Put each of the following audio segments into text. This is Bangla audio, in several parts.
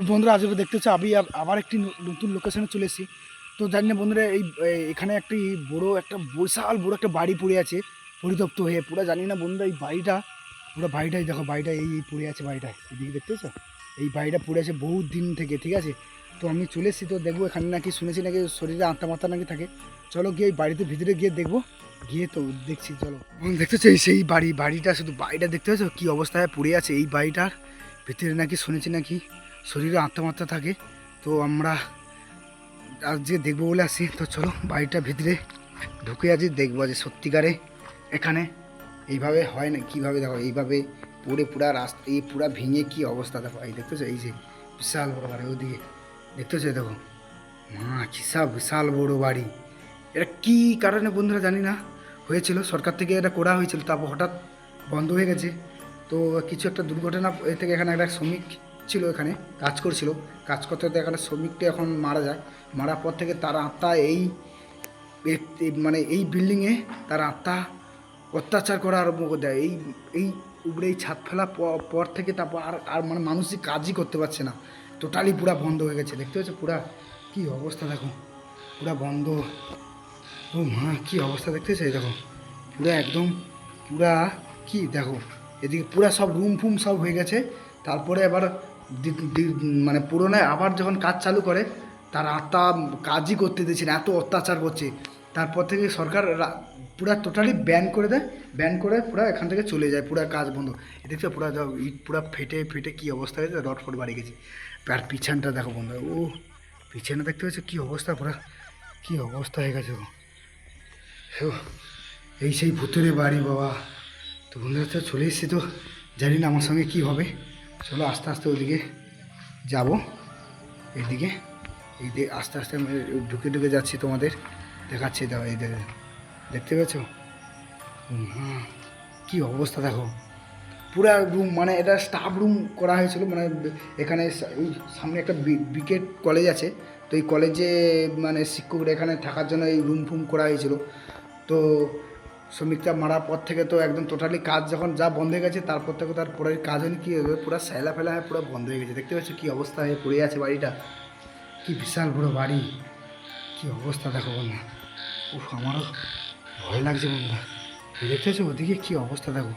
বন্ধুরা আজকে দেখতে দেখতেছো আমি আবার একটি নতুন লোকেশনে চলে এসেছি। তো জানি না বন্ধুরা, এই এখানে একটি বড় একটা বিশাল, বড় একটা বাড়ি পড়ে আছে, পরিতপ্ত হয়ে। পুরো জানি না বন্ধুরা, এই বাড়িটা, পুরো বাড়িটাই, দেখো বাড়িটা এই পড়ে আছে বাড়িটা। এদিকে দেখতেছো এই বাড়িটা পড়ে আছে বহু দিন থেকে, ঠিক আছে? তো আমি চলে এসেছি, তো দেখব এখানে নাকি, শুনেছি নাকি শরীরে আত্মা নাকি থাকে। চলো গিয়ে এই বাড়িতে ভিতরে গিয়ে দেখব। গিয়ে তো দেখছি, চলো। দেখতেছো এই সেই বাড়ি, বাড়িটা শুধু বাড়িটা দেখতে পাচ্ছ কী অবস্থায় পড়ে আছে এই বাড়িটার? ভিতরে নাকি, শুনেছি নাকি? শরীরে আত্মমাত্রা থাকে, তো আমরা আজকে দেখব বলে আসি, তো চলো বাড়িটা ভিতরে ঢুকে আছি, দেখব যে সত্যিকারে এখানে এইভাবে হয় না, কীভাবে দেখো, এইভাবে পুরে পুরা রাস্তা, এই পুরা ভেঙে কি অবস্থা দেখো, এই দেখতেছো, এই যে বিশাল বড় বাড়ি ওদিকে, দেখতেছো দেখো। মা কিসা বিশাল বড় বাড়ি। এটা কী কারণে বন্ধুরা জানি না, হয়েছিল, সরকার থেকে এটা করা হয়েছিল, তারপর হঠাৎ বন্ধ হয়ে গেছে, তো কিছু একটা দুর্ঘটনা এ থেকে এখানে একটা শ্রমিক ছিল এখানে, কাজ করছিল। কাজ করতে করতে এখানে শ্রমিকটা এখন মারা যায়। মারার পর থেকে তার আত্মা এই মানে এই বিল্ডিংয়ে তার আত্মা অত্যাচার করা আরম্ভ করে দেয়। এই এই উপরে এই ছাদ ফেলা পর থেকে তারপর আর আর মানে মানুষই কাজই করতে পারছে না। টোটালি পুরা বন্ধ হয়ে গেছে। দেখতে পাচ্ছ পুরা কি অবস্থা দেখো। পুরা বন্ধ। ও মা, কি অবস্থা দেখতে এই দেখো। পুরা একদম পুরা কি দেখো। এদিকে পুরা সব রুম ফুম সব হয়ে গেছে। তারপরে আবার মানে পুরোনায় আবার যখন কাজ চালু করে, তার আত্মা কাজই করতে দিচ্ছে না, এত অত্যাচার করছে। তারপর থেকে সরকার পুরা টোটালি ব্যান করে দেয় ব্যান করে পুরা এখান থেকে চলে যায়, পুরা কাজ বন্ধ। দেখছ পুরা ইট পুরা ফেটে ফেটে কী অবস্থা হয়েছে, রড ফট বাড়ি গেছে। আর পিছনটা দেখো বন্ধু, ও, পিছনে দেখতে পাচ্ছ কী অবস্থা পুরা, কী অবস্থা হয়ে গেছে এই সেই ভূতের বাড়ি বাবা। তো বন্ধুরা চলে এসেছি তো, জানি না আমার সঙ্গে কী হবে। চলো আস্তে আস্তে ওইদিকে যাব। এইদিকে এই দিকে আস্তে আস্তে আমি ঢুকে ঢুকে যাচ্ছি তোমাদের, দেখাচ্ছি দাও এই দেখে দেখতে পেয়েছ? হুম কী অবস্থা দেখো। পুরা রুম মানে এটা স্টাফ রুম করা হয়েছিল মানে এখানে সামনে একটা বিকেট কলেজ আছে, তো এই কলেজে মানে শিক্ষকরা এখানে থাকার জন্য এই রুম ফুম করা হয়েছিল। তো শ্রমিকটা মারার পর থেকে তো একদম টোটালি কাজ যখন যা বন্ধ হয়ে গেছে, তারপর থেকে তার পরে কাজ হয়নি, কী হবে? পুরো স্যালা ফেলা হয়ে পুরো বন্ধ হয়ে গেছে। দেখতে পাচ্ছ কী অবস্থা হয়ে পড়ে আছে বাড়িটা। কি বিশাল বড় বাড়ি। কি অবস্থা দেখো বন্ধু উফ, আমারও ভয় লাগছে বন্ধু দেখতে পাচ্ছ ওদিকে কী অবস্থা দেখো।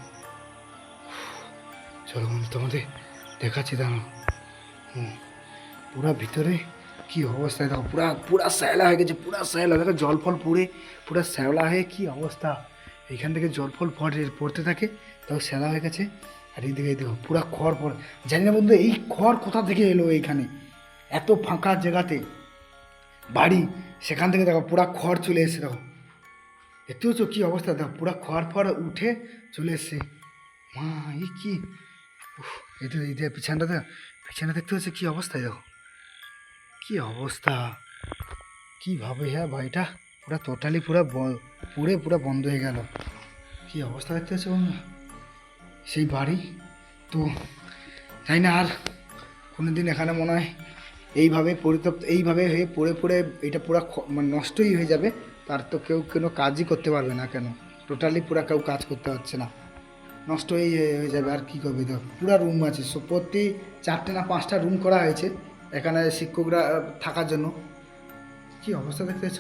চলো বন্ধু, তোমাদের দেখাচ্ছি দাঁড়ো হুম, পুরা ভিতরে কি অবস্থা দেখো। পুরা পুরা শ্যাওলা হয়ে গেছে, পুরা শ্যাওলা দেখো জল ফল পড়ে, পুরা শ্যাওলা হয়ে কি অবস্থা। এখান থেকে জল ফল পড়ে পড়তে থাকে, তাও শ্যাওলা হয়ে গেছে। আর এইদিকে এই দেখো পুরা খড় পড়ে। জানি না বন্ধু, এই খড় কোথা থেকে এলো এইখানে এত ফাঁকা জায়গাতে। বাড়ি, সেখান থেকে দেখো, পুরা খড় চলে এসেছে, দেখো। দেখতে পাচ্ছ কী অবস্থা? দেখো, পুরা খড় ফড় উঠে চলে এসছে। মা এই কি? এই তো এই যে পিছনটাতে, পিছনে দেখতে হচ্ছে কী অবস্থায়, দেখো। কী অবস্থা? কীভাবে হ্যাঁ বাড়িটা পুরো টোটালি পুরো পুড়ে পুরো বন্ধ হয়ে গেল। কি অবস্থা দেখতে পাচ্ছ সেই বাড়ি। তো জানি না আর কোনো দিন এখানে মনে হয় এইভাবে পরিতপ্ত, এইভাবে হয়ে পড়ে পড়ে এটা পুরো মানে নষ্টই হয়ে যাবে। তার তো কেউ কোনো কাজই করতে পারবে না কেন? টোটালি পুরো কেউ কাজ করতে পারছে না। নষ্ট হয়ে হয়ে যাবে আর কী করবে তো পুরো রুম আছে। প্রতি চারটে না পাঁচটা রুম করা হয়েছে। এখানে শিক্ষকরা থাকার জন্য। কি অবস্থা দেখতেছ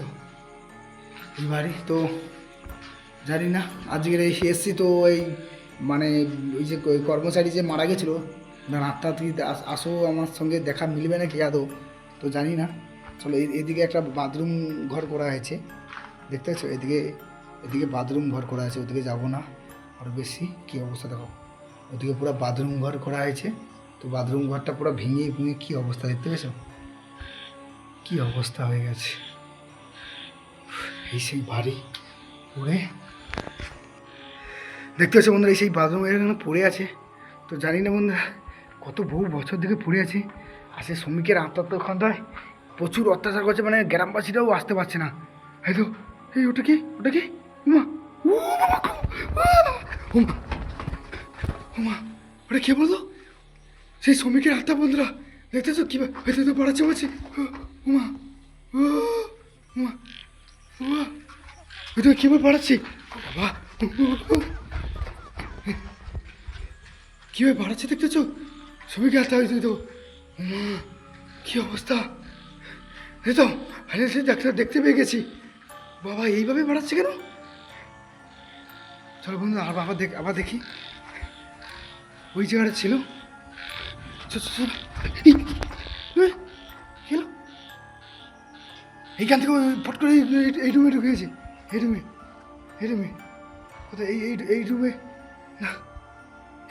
এই বাড়ি তো জানি না আজকের এই এসছি তো এই মানে ওই যে ক- কর্মচারী যে মারা গেছিল না আত্মা তুই আসো আমার সঙ্গে দেখা মিলবে না নাকি আদৌ? তো জানি না। চলো এদিকে একটা বাথরুম ঘর করা হয়েছে, দেখতে পাচ্ছ? এদিকে এদিকে বাথরুম ঘর করা আছে, ওদিকে যাব না। আরও বেশি কী অবস্থা দেখো। ওদিকে পুরো বাথরুম ঘর করা হয়েছে, তো বাথরুম ঘরটা পুরো ভেঙে ভেঙে কী অবস্থা দেখতে পেয়েছ? কী অবস্থা হয়ে গেছে। এই সেই বাড়ি পড়ে দেখতে পাচ্ছ বন্ধুরা, এই সেই বাথরুম এখানে পড়ে আছে। তো জানি না বন্ধুরা, কত বহু বছর থেকে পড়ে আছে। আর সে শ্রমিকের আত্মা তো ওখানটায় প্রচুর অত্যাচার করছে মানে গ্রামবাসীরাও আসতে পারছে না। এই তো, এই ওটা কি? ওটা কি? উমা! উমা উমা, ওটা কে বলল? সেই শ্রমিকের আত্মা বন্ধুরা দেখতেছো কি হয়তো তো বাড়াচ্ছে বলছে। উমা, ও। হয়তো কীভাবে বাড়াচ্ছে ও বাবা কীভাবে বাড়াচ্ছে দেখতেছো শ্রমিকের আত্মা হয়েছে তো উমা, কি অবস্থা এই তো আরে সে ডাক্তার দেখতে পেয়ে গেছি বাবা এইভাবে বাড়াচ্ছে কেন চলো বন্ধু আর আবার দেখ আবার দেখি ওই জায়গাটা ছিল কি? এইখান থেকে ফট করে এই রুমে ঢুকে গেছে এই রুমে এই রুমে। কোথায়? এই এই এই রুমে। না,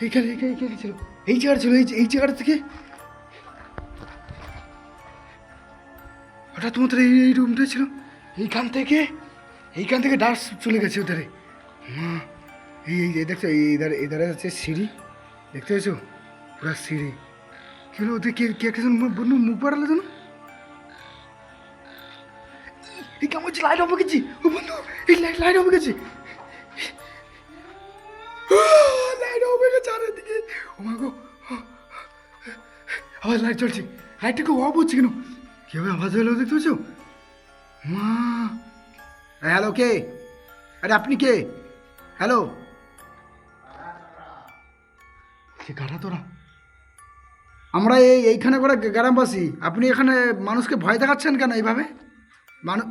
এইখানে এইখানে এইখানে ছিল এই জায়গাটা ছিল, এই এই জায়গাটা থেকে। হঠাৎ তোমাদের এই এই রুমটা ছিল। এইখান থেকে এইখান থেকে ডাস চলে গেছে ওধারে। মা, এই এই এই দেখছ, এই এধারে এধারে আছে সিঁড়ি। দেখতে পেয়েছ? পুরা সিঁড়ি। কি ওদের কে কে একজন বন্ধু মুখ বাড়ালো যেন? এই কেমন হচ্ছে? লাইট অফ গেছি। ও বন্ধু, এই লাইট লাইট অফ গেছি। লাইট অফ হয়ে গেছে চারিদিকে। ও মা গো আবার লাইট জ্বলছে। লাইটটা কেউ অফ হচ্ছে কেন? কেউ আওয়াজ হলো দেখতে পাচ্ছ? মা হ্যালো কে? আরে আপনি কে? হ্যালো? কে কারা তোরা? আমরা এই এইখানে করে গ্রামবাসী। আপনি এখানে মানুষকে ভয় দেখাচ্ছেন কেন এইভাবে? মানুষ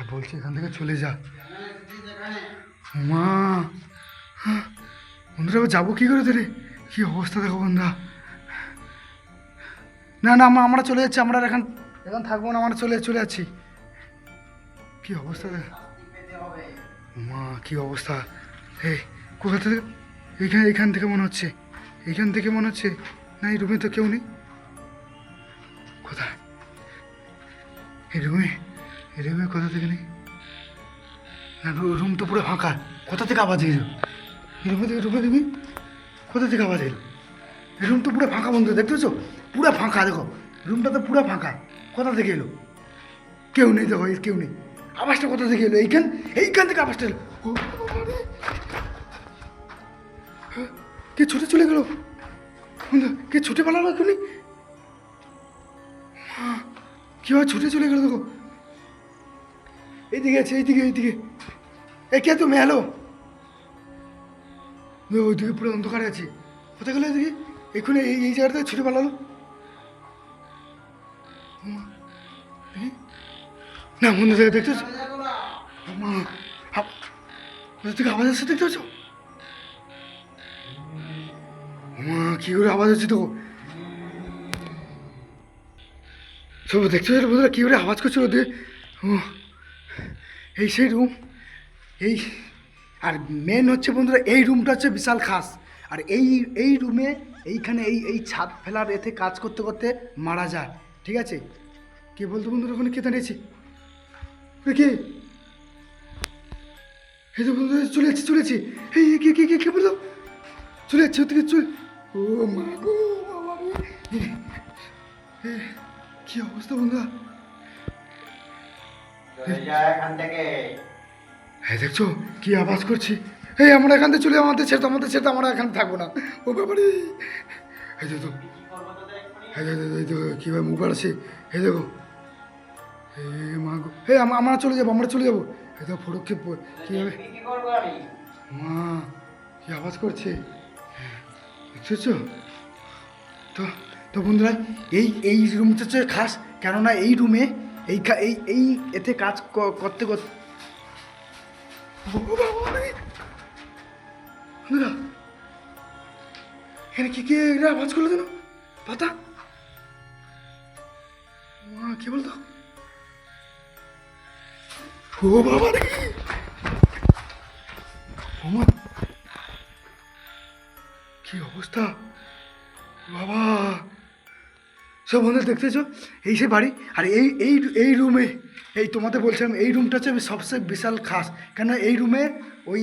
হ্যাঁ বলছি, এখান থেকে চলে যা। মা, বন্ধুরা যাব কী করে তোরে? কী অবস্থা দেখো বন্ধুরা। না না, আমরা আমরা চলে যাচ্ছি, আমরা এখন এখন থাকব না, আমরা চলে চলে যাচ্ছি। কী অবস্থা দেখ? মা, কী অবস্থা। হে কোথা থেকে? এইখান এইখান থেকে মনে হচ্ছে, এইখান থেকে মনে হচ্ছে না এই রুমে তো কেউ নেই। কোথায়? এই রুমে? রুমে কোথা থেকে নেই? রুম তো পুরো ফাঁকা। কোথা থেকে আওয়াজ এলো? রুমে থেকে রুমে তুমি? কোথা থেকে আওয়াজ এলো? রুম তো পুরো ফাঁকা বন্ধু পাচ্ছ? পুরো ফাঁকা দেখো। রুমটা তো পুরো ফাঁকা। কোথা থেকে এলো? কেউ নেই দেখো কেউ নেই। আওয়াজটা কোথা থেকে এলো? এইখান এইখান থেকে আওয়াজটা এলো। হ্যাঁ, কে ছুটে চলে গেল? কে ছুটে পালালো এখনই মা, কি হয় ছুটে চলে গেল দেখো? এইদিকে আছে, এইদিকে এইদিকে। এ কে তুমি? হ্যালো ওইদিকে পুরো অন্ধকারে আছে। কোথায় গেলো এদিকে? এক্ষুনি এই এই জায়গাটা থেকে ছুটে পালালো। না বন্ধু দেখতে দেখতে পাচ্ছ? থেকে আওয়াজ আসছে দেখতে পাচ্ছ? কি করে আওয়াজ হচ্ছে তো? সব দেখতে পাচ্ছ বন্ধুরা, কী করে আওয়াজ করছে ওদের? এই সেই রুম এই, আর মেন হচ্ছে বন্ধুরা, এই রুমটা হচ্ছে বিশাল খাস। আর এই এই রুমে এইখানে এই এই ছাদ ফেলার এতে কাজ করতে করতে মারা যায়, ঠিক আছে? কে বলতো বন্ধুরা, ওখানে কে দাঁড়িয়েছে? কে? এই তো বন্ধুরা, চলে যাচ্ছে চলে যাচ্ছে। এই কে কে কে কে বলতো চলে যাচ্ছে, ওদিকে চলে। ও মা গো, বাবা কি অবস্থা বন্ধুরা? হ্যাঁ দেখছ কি আওয়াজ করছি? এই আমরা এখান থেকে চলে আমাদের ছেড়ে আমাদের ছেড়ে আমরা এখানে থাকব না। ও ব্যাপারে এই দেখো হ্যাঁ কীভাবে মুখ বাড়াচ্ছে। এই দেখো। হে মা গো। হে আমরা চলে যাব আমরা চলে যাব। এই দেখো ফটককে কীভাবে মা কি আওয়াজ করছে? দেখছ তো তো বন্ধুরা এই এই রুমটা হচ্ছে খাস। কেননা এই রুমে এই এই এই, এতে কাজ করতে করতে এখানে কি কি এরা করল পাতা? মা বলতো? ও বাবা রে! কি অবস্থা? বাবা! সব বন্ধু দেখতেছো? এই সে বাড়ি, আর এই এই এই রুমে, এই তোমাদের বলছিলাম, এই রুমটা হচ্ছে সবচেয়ে বিশাল খাস। কেন এই রুমে ওই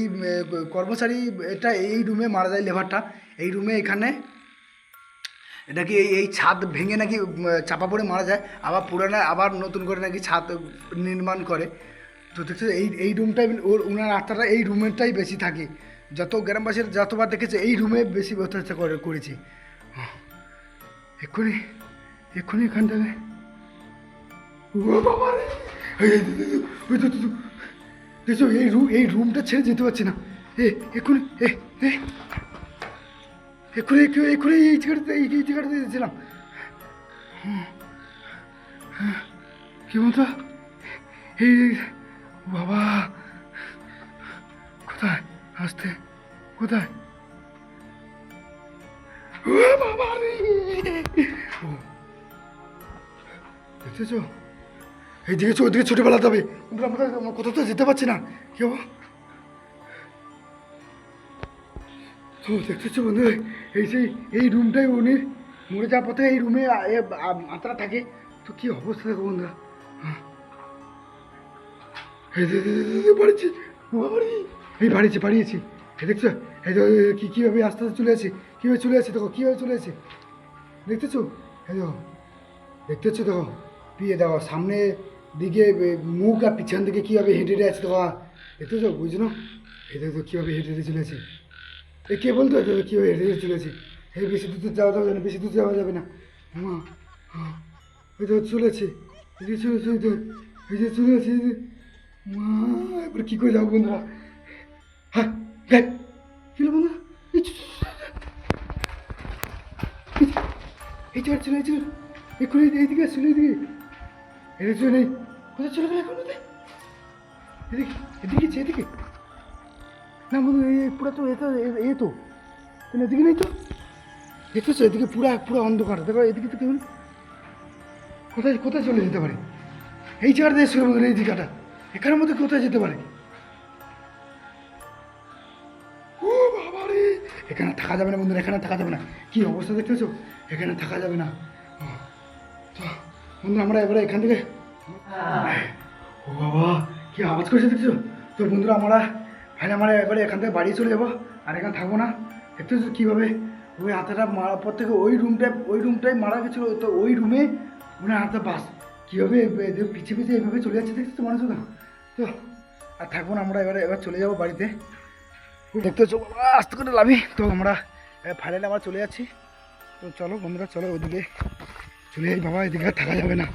কর্মচারী এটা এই রুমে মারা যায় লেবারটা। এই রুমে এখানে নাকি এই এই ছাদ ভেঙে নাকি চাপা পড়ে মারা যায়, আবার পুরানো, আবার নতুন করে নাকি ছাদ নির্মাণ করে। তো দেখছ এই এই রুমটাই ওর ওনার আত্মাটা এই রুমেরটাই বেশি থাকে। যত গ্রামবাসীর যতবার দেখেছে, এই রুমে বেশি করে, করেছি। এক্ষুনি এক্ষুনি এখান থেকে। ও বাবা রে! দেখছ এই রুম এই রুমটা ছেড়ে যেতে পারছি না। এ এক্ষুনি এ এক্ষুনি এক্ষুনি এই জায়গাটাতে এই জায়গাটাতে ছিলাম কি বলতো? এই বাবা! কোথায়? আসতে কোথায়? বাবা রে! ও, দেখতেছো এইদিকে চো ওইদিকে ছুটে বেড়াতে হবে। আমরা আমরা কোথাও তো যেতে পারছি না। কি হব? তো দেখতেছো বন্ধু, এই সেই এই রুমটাই উনি মরে যাওয়ার পথে এই রুমে মাত্রা থাকে। তো কি অবস্থা দেখো বন্ধুরা। এই বাড়িছি বাড়ি এই বাড়িছি, বাড়িয়েছি। এই দেখছ? এই এই কি কীভাবে আস্তে আস্তে চলে আসে? কীভাবে চলে আসে? দেখো, কীভাবে চলে আসে? দেখতেছো? এই দেখো দেখতেছো, দেখো। পিয়ে দেখো সামনে দিকে মুখ আর পিছন দিকে কীভাবে হেঁটে হেঁটে আছে দেখো দেখতেছো বুঝলো এই তো কীভাবে হেঁটে হেঁটে চলে আসে এ কে বলতো এটা কীভাবে হেঁটে চলে আসে এই বেশি দূর যাওয়া যাবে না বেশি দূর যাওয়া যাবে না। মা হ্যাঁ, তো চলেছে এই যে চলেছে চলে এই যে মা এবার কী করে যাব বন্ধুরা? হ্যাঁ দেখ কী বন্ধুরা? এই চলে চলে চলে এক্ষুনি এইদিকে আসছিল এইদিকে। এদিকে চলে কোথায় চলে গেল এখন এদিকে এদিকে এদিকে। না বন্ধু, এই পুরো তো এ তো, এ- তো। তাহলে এদিকে নেই তো। দেখতেছো এদিকে পুরো পুরো অন্ধকার। দেখো, এদিকে তো কেউ কোথায় কোথায় চলে যেতে পারে? এই জায়গাটা এসেছিল বন্ধু এই জায়গাটা এখানের মধ্যে কোথায় যেতে পারে? ও এখানে থাকা যাবে না বন্ধুরা এখানে থাকা যাবে না। কি অবস্থা দেখতেছো? এখানে থাকা যাবে না। বন্ধু, আমরা এবারে এখান থেকে ও বাবা, কি আওয়াজ করছে দেখছ? তো বন্ধুরা, আমরা ভাই, আমরা এবারে এখান থেকে বাড়ি চলে যাব, আর এখানে থাকব না। দেখতেছো কীভাবে? ওই হাতেটা মারার পর থেকে ওই রুমটায় ওই রুমটাই মারা গেছিল, তো ওই রুমে মনে হয় হাতে বাস। কীভাবে পিছিয়ে পিছিয়ে এইভাবে চলে যাচ্ছে দেখছ মানুষ না। তো, আর থাকব না, আমরা এবারে এবার চলে যাব বাড়িতে। দেখতেছো বাবা, আস্তে করে লাভি তো আমরা ফাইনালে আমরা চলে যাচ্ছি। তো চলো বন্ধুরা, চলো ওইদিকে চলে যাই বাবা এদিকে থাকা যাবে না।